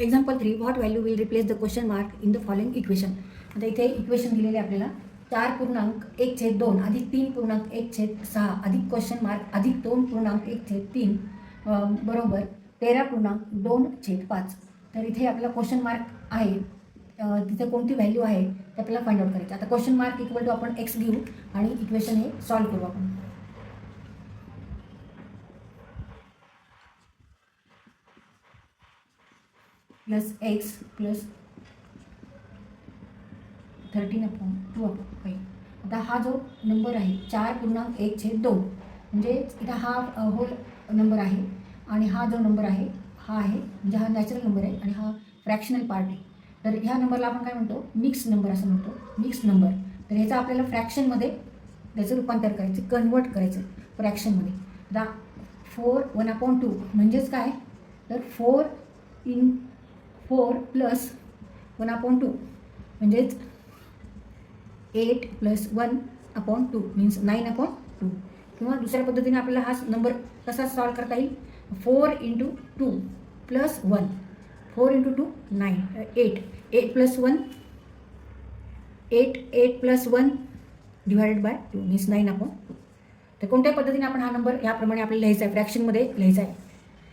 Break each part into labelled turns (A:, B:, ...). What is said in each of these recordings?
A: Example three what value will replace the question mark in the following equation आता इथे equation दिलेले आहे आपल्याला. चार पूर्णांक एक छेद दोन अधिक तीन पूर्णांक एक छेद सहा अधिक क्वेश्चन मार्क अधिक दोन पूर्णांक एक छेद तीन. बरोबर. तेरा पूर्णांक दोन छेद पाच. तर इथे आपला क्वेश्चन मार्क आहे. तिथे कोणती व्हॅल्यू आहे ते आपल्याला फाइंड आउट करायचं. आता क्वेश्चन मार्क इक्वल टू आपण एक्स घेऊ आणि इक्वेशन हे सॉल्व्ह करू आपण. Plus X plus thirteen upon two upon five. आता हा जो नंबर आहे चार पूर्णांक एक छेद दोन म्हणजे इथं हा होल नंबर आहे आणि हा जो नंबर आहे हा आहे म्हणजे हा नॅचरल नंबर आहे आणि हा फ्रॅक्शनल पार्ट आहे. तर ह्या नंबरला आपण काय म्हणतो? मिक्स नंबर असं म्हणतो. मिक्स नंबर तर ह्याचं आपल्याला फ्रॅक्शनमध्ये त्याचं रूपांतर करायचं कन्वर्ट करायचं फ्रॅक्शनमध्ये दा फोर वन अपॉन टू म्हणजेच काय? तर four in four plus one upon two. म्हणजेच eight plus one upon two means nine upon two. किंवा दुसऱ्या पद्धतीने आपल्याला हा नंबर कसा सॉल्व करता येईल? Four into two plus one. Four into two nine. Eight. Eight plus one. Eight eight plus one divided by two means nine upon two. तर कोणत्या पद्धतीने आपण हा नंबर याप्रमाणे आपल्याला लिहायचा आहे? फ्रॅक्शनमध्ये लिहायचा आहे.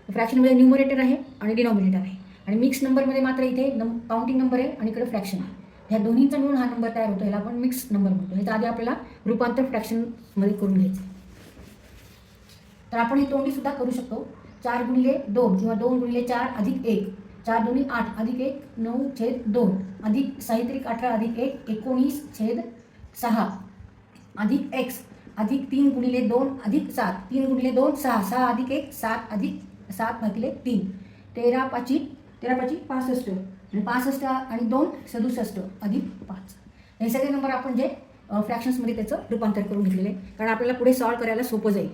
A: फ्रॅक्शनमध्ये न्युमरेटर आहे आणि डिनॉमिनेटर आहे. आणि मिक्स नंबरमध्ये मात्र इथे नम काउंटिंग नंबर आहे आणि इकडे फ्रॅक्शन आहे. ह्या दोन्हीचा मिळून हा नंबर तयार होतो याला आपण मिक्स नंबर म्हणतो. ह्याचा आधी आपल्याला रूपांतर फ्रॅक्शनमध्ये करून घ्यायचं तर आपण हे तोंडीसुद्धा करू शकतो. चार गुणिले दोन किंवा दोन गुणिले चार अधिक एक. चार दोन्ही आठ अधिक एक नऊ छेद दोन. अधिक साहित्रिक अठरा अधिक एक एकोणीस छेद सहा अधिक एक्स अधिक तीन गुणिले दोन अधिक सात. तीन गुणिले दोन सहा. सहा अधिक एक सात अधिक सात भागिले तीन. तेरा पाची तेरा पाची पासष्ट आणि पासष्ट आणि दोन सदुसष्ट अधिक पाच. हे सगळे नंबर आपण जे फ्रॅक्शन्समध्ये त्याचं रूपांतर करून घेतलेले कारण आपल्याला पुढे सॉल्व करायला सोपं जाईल.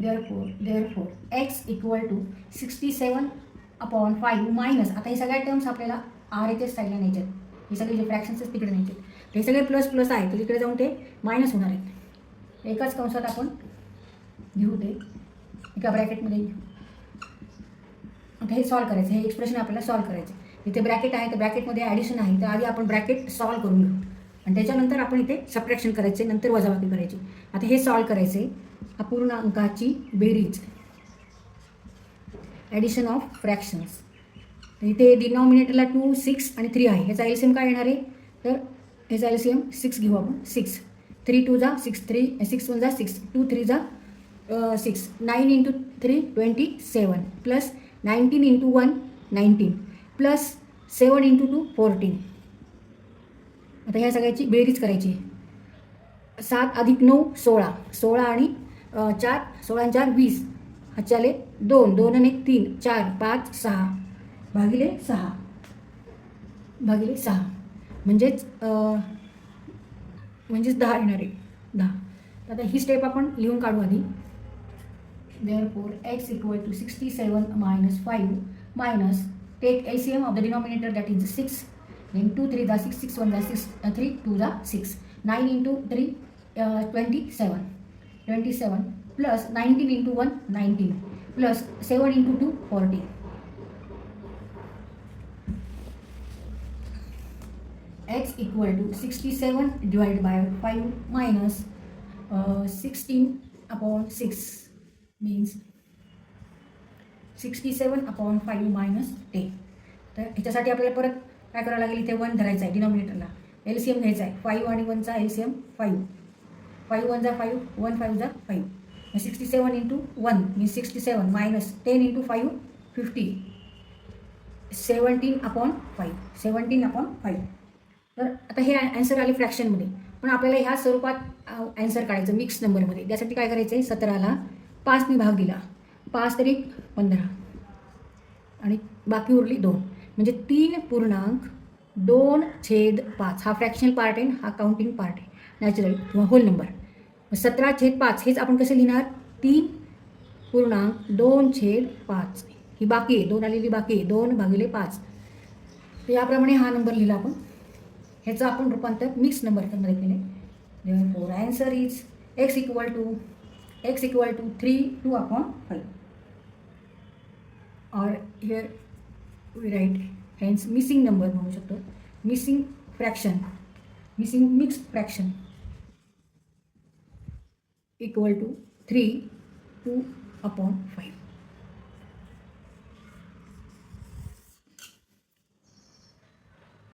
A: Therefore therefore x equal to 67 upon five minus आता हे सगळ्या टर्म्स आपल्याला आर एचएस साईडला न्यायचे आहेत. हे सगळे जे फ्रॅक्शन्स आहेत तिकडे न्यायचे आहेत. हे सगळे प्लस प्लस आहे तर तिकडे जाऊन ते मायनस होणार आहेत. एकाच कंसात आपण घेऊ ते एका ब्रॅकेटमध्ये घेऊ. आता हे सॉल्व करायचं हे एक्सप्रेशन आपल्याला सॉल्व करायचं. इथे ब्रॅकेट आहे तर ब्रॅकेटमध्ये ॲडिशन आहे तर आधी आपण ब्रॅकेट सॉल्व करून घेऊ. आणि त्याच्यानंतर आपण इथे सबट्रॅक्शन करायचे नंतर वजाबाकी करायची. आता हे सॉल्व करायचे अपूर्ण अंकाची बेरीज ॲडिशन ऑफ फ्रॅक्शन्स इथे डिनॉमिनेटरला टू सिक्स आणि थ्री आहे. ह्याचा एलसीएम काय येणार आहे? तर ह्याचा एलसीएम सिक्स घेऊ आपण. सिक्स थ्री टू जा सिक्स थ्री सिक्स वन जा सिक्स टू थ्री जा six nine into three twenty seven plus nineteen into one nineteen plus seven into two fourteen आता ह्या सगळ्याची बेरीज करायची सात अधिक नऊ सोळा. सोळा आणि चार सोळा आणि चार वीस. हातचे दोन दोन आणि तीन चार पाच सहा. भागिले सहा. भागिले सहा. म्हणजेच म्हणजेच दहा येणार आहे. दहा. आता ही स्टेप आपण लिहून काढू आधी. Therefore x equal to 67 minus 5 minus take LCM of the denominator that is 6 then 2 3 the 6 6 1 the 6 uh, 3 2 the 6 9 into 3 uh, 27 27 plus 19 into 1 19 plus 7 into 2 40 x equal to 67 divided by 5 minus uh, 16 upon 6 means 67 upon five minus ten तर ह्याच्यासाठी आपल्याला परत काय करावं लागेल? इथे one धरायचं आहे डिनॉमिनेटरला एल सी एम घ्यायचा आहे. फाईव्ह आणि वनचा L C M five five one जा फाईव्ह वन फाईव्ह जा five sixty seven into one means sixty seven minus ten into five fifty seventeen upon five seventeen upon five तर आता हे answer आले फ्रॅक्शनमध्ये पण आपल्याला ह्या स्वरूपात ॲन्सर काढायचं मिक्स नंबरमध्ये त्यासाठी काय करायचं आहे सतराला पाचने भाग दिला. पाच तरी पंधरा. आणि बाकी उरली दोन. म्हणजे तीन पूर्णांक दोन छेद पाच. हा फ्रॅक्शनल पार्ट आहे हा काउंटिंग पार्ट आहे. नॅचरल किंवा होल नंबर सतरा छेद पाच हेच आपण कसे लिहिणार? तीन पूर्णांक दोन छेद पाच. ही बाकी आहे. दोन आलेली बाकी आहे. दोन भागिले पाच. तर याप्रमाणे हा नंबर लिहिला आपण. ह्याचं आपण रूपांतर मिक्स नंबर करणार केले four answer is X equal to X equal to three two upon five here we write hence missing number म्हणू शकतो. Missing fraction missing mix fraction equal to three two upon five